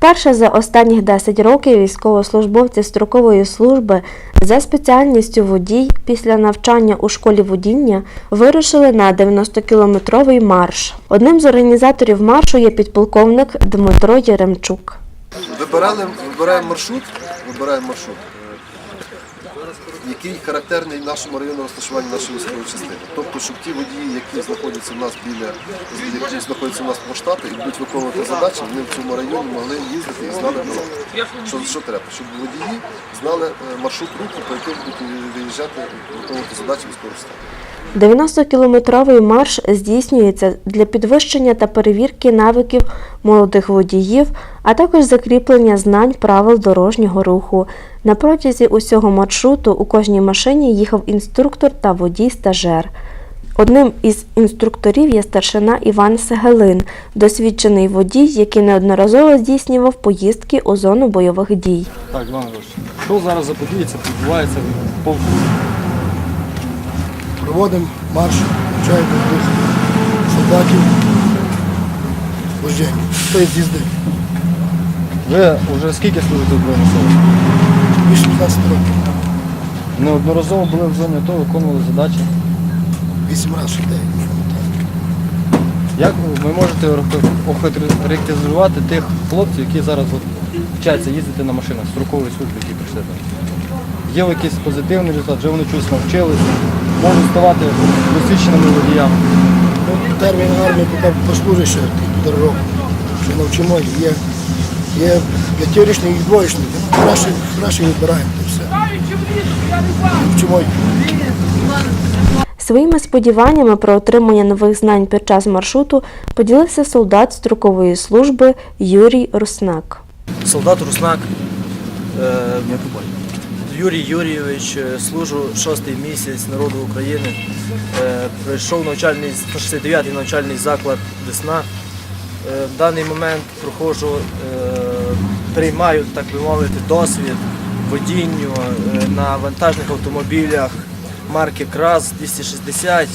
Вперше за останніх 10 років військовослужбовці строкової служби за спеціальністю водій після навчання у школі водіння вирушили на 90-кілометровий марш. Одним з організаторів маршу є підполковник Дмитро Єремчук. Вибирали, вибираємо маршрут, вибираємо маршрут, який характерний нашому району розташування нашої військової частини. Тобто, щоб ті водії, які знаходяться в нас біля, які знаходяться у нас по штату і будуть виконувати задачі, вони в цьому районі могли їздити і знали дорогу. Що, що треба? Щоб водії знали е, маршрут руху, по яким будуть виїжджати, виконувати задачі військового стану. 90-кілометровий марш здійснюється для підвищення та перевірки навиків молодих водіїв, а також закріплення знань правил дорожнього руху. На протязі усього маршруту у кожній машині їхав інструктор та водій-стажер. Одним із інструкторів є старшина Іван Сегелин, досвідчений водій, який неодноразово здійснював поїздки у зону бойових дій. Так, Іван Ігорович, що зараз за події це відбувається в полку? Проводимо марш, навчаємо дух вождення. Хто з'їзди? Ви вже скільки служите в Збройних силах? Більше 15 років. Неодноразово були в зоні АТО, виконували задачі. Вісім разів ще дев'ять. Як ви можете охарактеризувати тих хлопців, які зараз от вчаться їздити на машинах строкової служби, які прийшли там? Є якийсь позитивний результат, вже вони чогось навчилися, можуть ставати досвідченими водіями. Ну, термін армії поки послужить ще півтора року. Ще навчимо. Є, є п'ятирічний і двоєчний. Краще, краще вибираємо то все. Вчимо. Своїми сподіваннями про отримання нових знань під час маршруту поділився солдат строкової служби Юрій Руснак. Солдат Руснак е, Юрій Юрійович, е, служу шостий місяць народу України. Е, Прийшов навчальний 169-й навчальний заклад Десна. Е, В даний момент проходжу, е, приймаю, так би мовити, досвід водінню е, на вантажних автомобілях марки КРАЗ 260,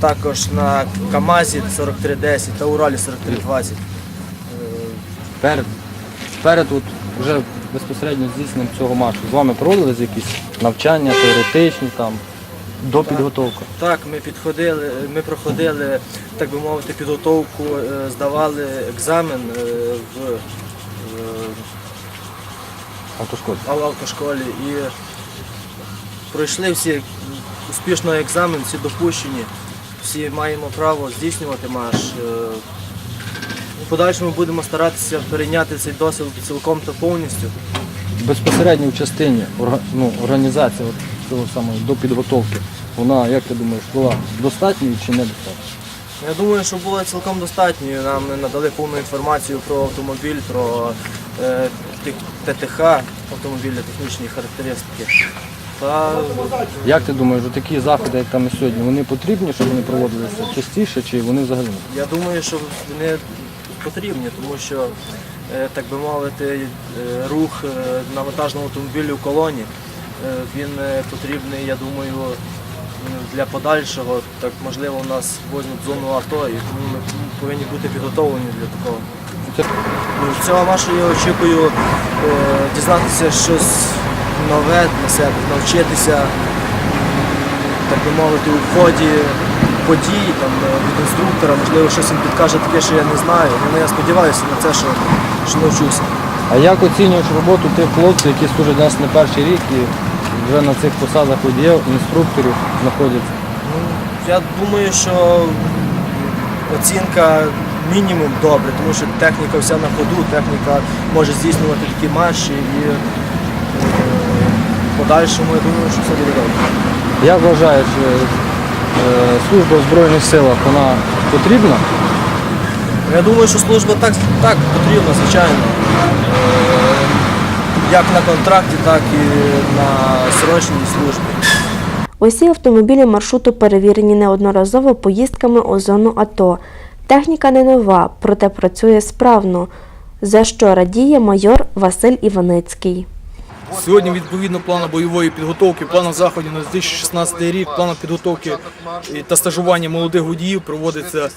також на КАМАЗі 4310 та Уралі 4320. Перед, перед вже безпосередньо здійсненням цього маршу з вами проводились якісь навчання, теоретичні там, до підготовки? Так, ми підходили, ми проходили, так би мовити, підготовку, е, здавали екзамен е, в е, Автошколи. ав- автошколі і пройшли всі успішно екзамен, всі допущені, всі маємо право здійснювати марш. У подальшому будемо старатися перейняти цей досвід цілком та повністю. Безпосередньо в частині ну, організація от цього самого до підготовки, вона, як ти думаєш, була достатньою чи недостатньою? Я думаю, що було цілком достатньо. Нам надали повну інформацію про автомобіль, про е, ТТХ автомобіля, технічні характеристики. Та Як ти думаєш, такі заходи, як там і сьогодні, вони потрібні, щоб вони проводилися частіше, чи вони взагалі не? я думаю, що вони потрібні, тому що, е, так би мовити, е, рух е, на вантажному автомобілі в колоні, він е, потрібний, я думаю, для подальшого. Так можливо, у нас возьмуть зону АТО, і тому ми повинні бути підготовлені для такого. Ну, цього маршу я очікую е, дізнатися щось нове для себе, навчитися, так би мовити, у ході подій там, е, від інструктора, можливо, щось він підкаже таке, що я не знаю. Ну, я сподіваюся на це, що, що навчуся. А як оцінюєш роботу тих хлопців, які служать нас не перший рік і вже на цих посадах водіїв, інструкторів знаходяться? Ну, я думаю, що оцінка мінімум добре, тому що техніка вся на ходу, техніка може здійснювати такі марші і е, в подальшому я думаю, що все буде добре. Як вважаєш, е, е, служба в Збройних силах вона потрібна? Я думаю, що служба так, так потрібна, звичайно. Як на контракті, так і на срочній службі. Усі автомобілі маршруту перевірені неодноразово поїздками у зону АТО. Техніка не нова, проте працює справно, за що радіє майор Василь Іваницький. Сьогодні відповідно плану бойової підготовки, плану заходів на 2016 рік, плану підготовки та стажування молодих водіїв проводиться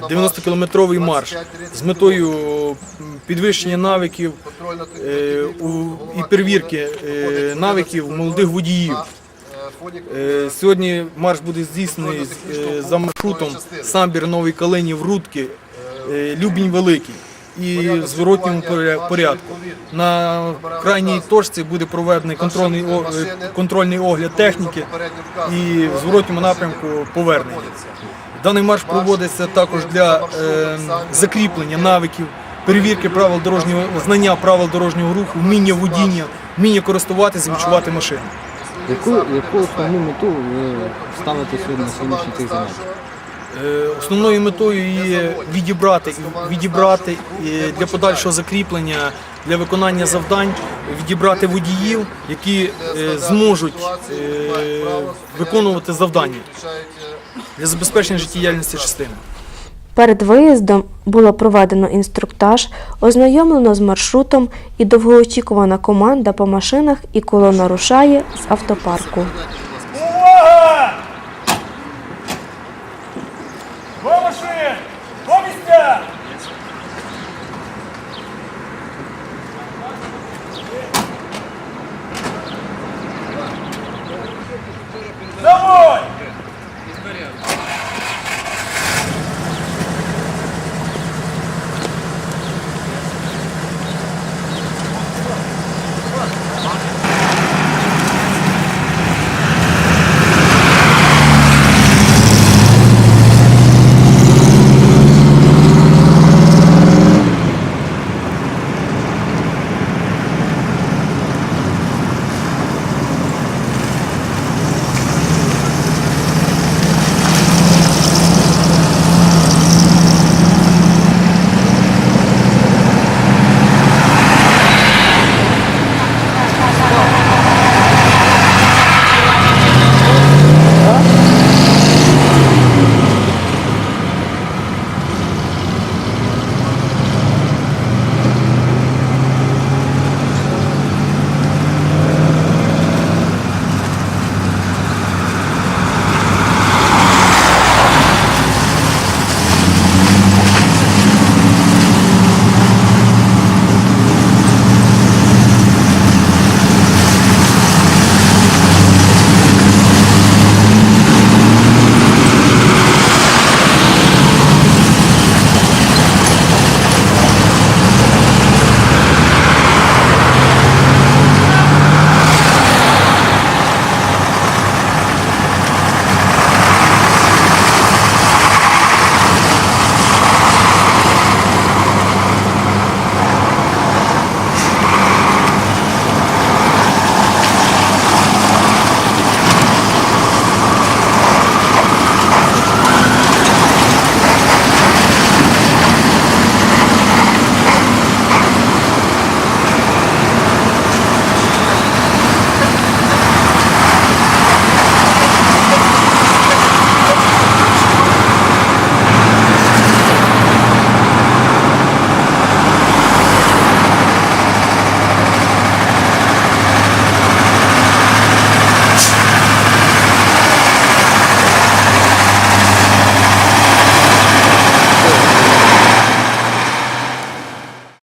90-кілометровий марш з метою підвищення навиків е, і перевірки е, навиків молодих водіїв. Е, Сьогодні марш буде здійснений е, за маршрутом Самбір Новий Калинів Рудки, е, Любінь Великий і в зворотньому порядку. На крайній точці буде проведений контрольний, о- е, контрольний огляд техніки і в зворотньому напрямку повернення. Даний марш проводиться також для е, закріплення навиків, перевірки правил дорожнього знання правил дорожнього руху, вміння водіння, вміння користуватися, відчувати машину. Яку, яку основну мету ви ставите сьогодні на сьогоднішніх цих заняттях? Е, Основною метою є відібрати, відібрати е, для подальшого закріплення, для виконання завдань, відібрати водіїв, які е, зможуть виконувати завдання для забезпечення життєдіяльності частини. Перед виїздом було проведено інструктаж, ознайомлено з маршрутом і довгоочікувана команда по машинах і колона рушає з автопарку.